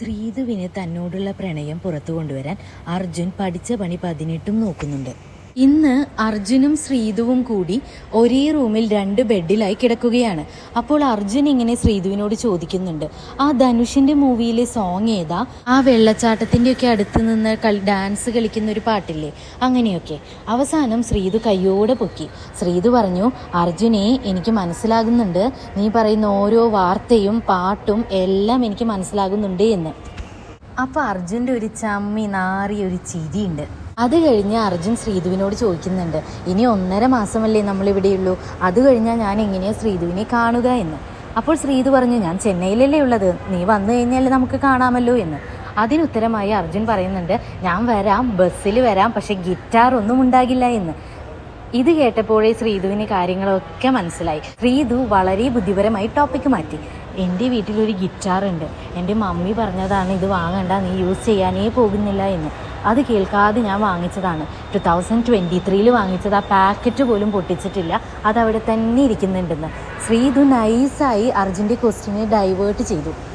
ശ്രീധുവിന് തന്നോടുള്ള പ്രണയം പുറത്തു കൊണ്ടുവരാൻ അർജുൻ പഠിച്ച പണി പതിനെട്ടും നോക്കുന്നുണ്ട്. ഇന്ന് അർജുനും ശ്രീതുവും കൂടി ഒരേ റൂമിൽ രണ്ട് ബെഡിലായി കിടക്കുകയാണ്. അപ്പോൾ അർജുൻ ഇങ്ങനെ ശ്രീതുവിനോട് ചോദിക്കുന്നുണ്ട് ആ ധനുഷിന്റെ മൂവിയിലെ സോങ് ഏതാ? ആ വെള്ളച്ചാട്ടത്തിന്റെ ഒക്കെ അടുത്ത് നിന്ന് ഡാൻസ് കളിക്കുന്ന ഒരു പാട്ടില്ലേ അങ്ങനെയൊക്കെ. അവസാനം ശ്രീതു കയ്യോടെ പൊക്കി. ശ്രീതു പറഞ്ഞു അർജുനെ എനിക്ക് മനസ്സിലാകുന്നുണ്ട്. നീ പറയുന്ന ഓരോ വാർത്തയും പാട്ടും എല്ലാം എനിക്ക് മനസ്സിലാകുന്നുണ്ട് എന്ന്. അപ്പൊ അർജുന്റെ ഒരു ചമ്മി നാറിയ ഒരു ചിരിയുണ്ട്. അത് കഴിഞ്ഞ് അർജുൻ ശ്രീധുവിനോട് ചോദിക്കുന്നുണ്ട് ഇനി ഒന്നര മാസമല്ലേ നമ്മൾ ഇവിടെയുള്ളൂ അത് കഴിഞ്ഞാൽ ഞാൻ എങ്ങനെയാ ശ്രീധുവിനെ കാണുക എന്ന്? അപ്പോൾ ശ്രീധു പറഞ്ഞു ഞാൻ ചെന്നൈയിലല്ലേ ഉള്ളത്. നീ വന്നു കഴിഞ്ഞാൽ നമുക്ക് കാണാമല്ലോ എന്ന്. അതിനുത്തരമായി അർജുൻ പറയുന്നുണ്ട് ഞാൻ വരാം ബസ്സിൽ വരാം പക്ഷെ ഗിറ്റാർ ഒന്നും ഉണ്ടാകില്ല എന്ന്. ഇത് കേട്ടപ്പോഴേ ശ്രീധുവിന് കാര്യങ്ങളൊക്കെ മനസ്സിലായി. ശ്രീധു വളരെ ബുദ്ധിപരമായി ടോപ്പിക്ക് മാറ്റി. എന്റെ വീട്ടിലൊരു ഗിറ്റാർ ഉണ്ട് എന്റെ മമ്മി പറഞ്ഞതാണ് ഇത് വാങ്ങണ്ട നീ യൂസ് ചെയ്യാനേ പോകുന്നില്ല എന്ന്. അത് കേൾക്കാതെ ഞാൻ വാങ്ങിച്ചതാണ്. ടു തൗസൻഡ് ട്വന്റി ത്രീയിൽ വാങ്ങിച്ചത്. ആ പാക്കറ്റ് പോലും പൊട്ടിച്ചിട്ടില്ല. അത് അവിടെ തന്നെ ഇരിക്കുന്നുണ്ടെന്ന്. ശ്രീധു നൈസായി അർജുന്റെ ക്വസ്റ്റിനെ ഡൈവേർട്ട് ചെയ്തു.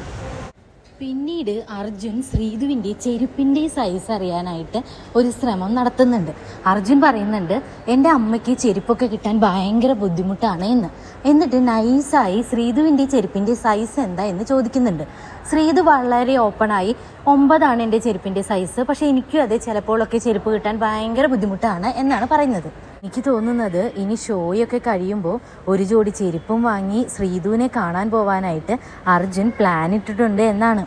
പിന്നീട് അർജുൻ ശ്രീധുവിന്റെ ചെരുപ്പിന്റെ സൈസ് അറിയാനായിട്ട് ഒരു ശ്രമം നടത്തുന്നുണ്ട്. അർജുൻ പറയുന്നുണ്ട് എന്റെ അമ്മയ്ക്ക് ചെരുപ്പൊക്കെ കിട്ടാൻ ഭയങ്കര ബുദ്ധിമുട്ടാണ് എന്ന്. എന്നിട്ട് നൈസായി ശ്രീധുവിന്റെ ചെരുപ്പിന്റെ സൈസ് എന്താ എന്ന് ചോദിക്കുന്നുണ്ട്. ശ്രീധു വളരെ ഓപ്പണായി ഒമ്പതാണ് എന്റെ ചെരുപ്പിന്റെ സൈസ് പക്ഷേ എനിക്കും അത് ചിലപ്പോഴൊക്കെ ചെരുപ്പ് കിട്ടാൻ ഭയങ്കര ബുദ്ധിമുട്ടാണ് എന്നാണ് പറയുന്നത്. എനിക്ക് തോന്നുന്നത് ഇനി ഷോയൊക്കെ കഴിയുമ്പോൾ ഒരു ജോഡി ചെരുപ്പും വാങ്ങി ശ്രീധുവിനെ കാണാൻ പോവാനായിട്ട് അർജുൻ പ്ലാൻ ഇട്ടിട്ടുണ്ട് എന്നാണ്.